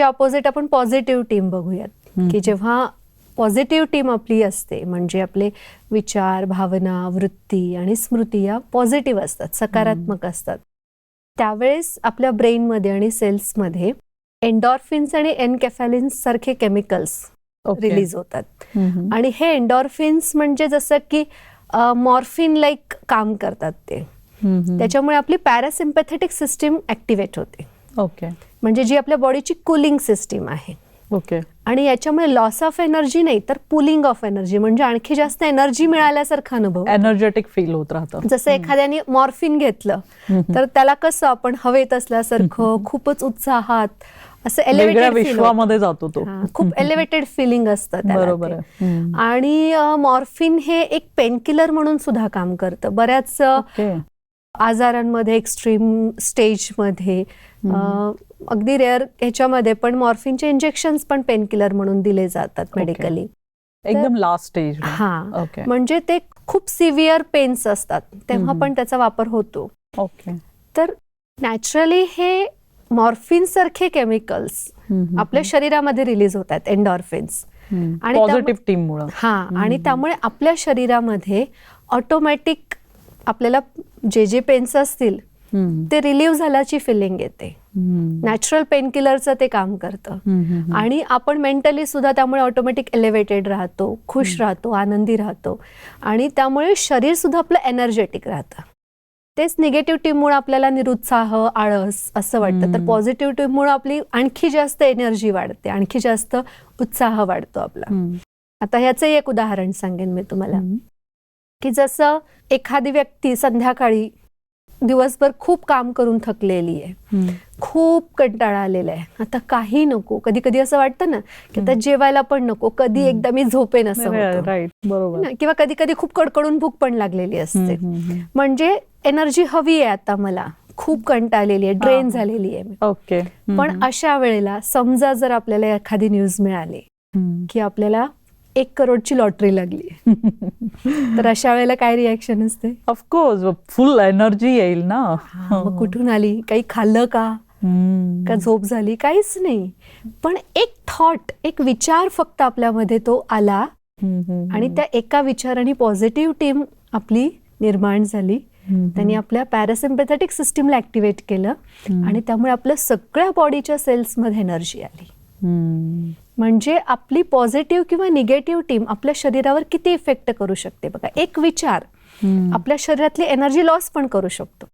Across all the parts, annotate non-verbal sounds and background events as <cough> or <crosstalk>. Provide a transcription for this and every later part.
त्याच्या अपोजिट आपण positive team बघूयात. की जेव्हा पॉझिटिव्ह टीम आपली असते म्हणजे आपले विचार भावना वृत्ती आणि स्मृती या पॉझिटिव्ह असतात सकारात्मक असतात. त्यावेळेस आपल्या ब्रेनमध्ये आणि सेल्समध्ये एन्डॉर्फिन्स आणि एनकेफॅलिन्स सारखे केमिकल्स ओके. रिलीज होतात. आणि हे एन्डॉर्फिन्स म्हणजे जसं की मॉर्फिन लाईक काम करतात ते. त्याच्यामुळे आपली पॅरासिम्पॅथेटिक सिस्टीम ऍक्टिव्हेट होते. ओके. म्हणजे जी आपल्या बॉडीची कुलिंग सिस्टीम आहे. ओके. आणि याच्यामुळे लॉस ऑफ एनर्जी नाही तर पुलिंग ऑफ एनर्जी म्हणजे आणखी जास्त एनर्जी मिळाल्यासारखा अनुभव. एनर्जेटिक फील होत राहतं. जसं एखाद्याने मॉर्फिन घेतलं तर त्याला कसं आपण हवेत असल्यासारखं खूपच उत्साहात असं एलिव्हेटेड विश्वामध्ये जातो तो. खूप एलिव्हेटेड फिलिंग असतं बरोबर. आणि मॉर्फिन हे एक पेनकिलर म्हणून सुद्धा काम करतं. बऱ्याच आजारांमध्ये एक्स्ट्रीम स्टेजमध्ये अगदी रेअर ह्याच्यामध्ये पण मॉर्फिनचे इंजेक्शन्स पण पेनकिलर म्हणून दिले जातात मेडिकली एकदम लास्ट स्टेज हा. ओके म्हणजे ते खूप सिव्हिअर पेन्स असतात. तेव्हा. पण त्याचा वापर होतो. ओके तर नॅचरली हे मॉर्फिन सारखे केमिकल्स आपल्या शरीरामध्ये रिलीज होतात एन्डॉर्फिन्स आणि पॉझिटिव्ह टीम हा. आणि त्यामुळे आपल्या शरीरामध्ये ऑटोमॅटिक आपल्याला जे जे पेन्स असतील ते रिलीव्ह झाल्याची फिलिंग येते. नॅचरल पेनकिलरचं ते काम करतं. आणि आपण मेंटली सुद्धा त्यामुळे ऑटोमॅटिक एलिव्हेटेड राहतो खुश राहतो आनंदी राहतो. आणि त्यामुळे शरीर सुद्धा आपलं एनर्जेटिक राहतं. तेच निगेटिव्ह टीममुळे आपल्याला निरुत्साह आळस असं वाटतं. तर. पॉझिटिव्ह टीममुळे आपली आणखी जास्त एनर्जी वाढते आणखी जास्त उत्साह वाढतो आपला. आता ह्याचंही एक उदाहरण सांगेन मी तुम्हाला. की जसं एखादी व्यक्ती संध्याकाळी दिवसभर खूप काम करून थकलेली आहे. खूप कंटाळा आलेला आहे. आता काही नको. कधी कधी असं वाटतं ना की आता जेवायला पण नको. कधी. एकदा मी झोपेन असं बरोबर? किंवा कधी कधी खूप कडकडून भूक पण लागलेली असते. म्हणजे एनर्जी हवी आहे आता मला. खूप कंटाळलेली आहे. ड्रेन. झालेली आहे. ओके. पण अशा वेळेला समजा जर आपल्याला एखादी न्यूज मिळाली की आपल्याला एक करोडची लॉटरी लागली. <laughs> तर अशा वेळेला काय रिॲक्शन असते? ऑफकोर्स फुल एनर्जी येईल ना. मग कुठून आली? काही खाल्लं का. का झोप झाली? काहीच नाही. पण एक थॉट एक विचार फक्त आपल्यामध्ये तो आला. आणि त्या एका विचाराने पॉझिटिव्ह टीम आपली निर्माण झाली. त्यांनी आपल्या पॅरासिम्पॅथेटिक सिस्टीमला ऍक्टिव्हेट केलं. आणि त्यामुळे आपल्या सगळ्या बॉडीच्या सेल्समध्ये एनर्जी आली. म्हणजे आपली पॉझिटिव्ह किंवा निगेटिव्ह टीम आपल्या शरीरावर किती इफेक्ट करू शकते? बघा एक विचार. आपल्या शरीरातली एनर्जी लॉस पण करू शकतो.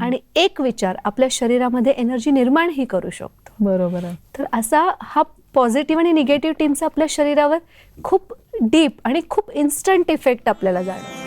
आणि एक विचार आपल्या शरीरामध्ये एनर्जी निर्माणही करू शकतो. बरोबर आहे. तर असा हा पॉझिटिव्ह आणि निगेटिव्ह टीमचा आपल्या शरीरावर खूप डीप आणि खूप इन्स्टंट इफेक्ट आपल्याला जाणवतो.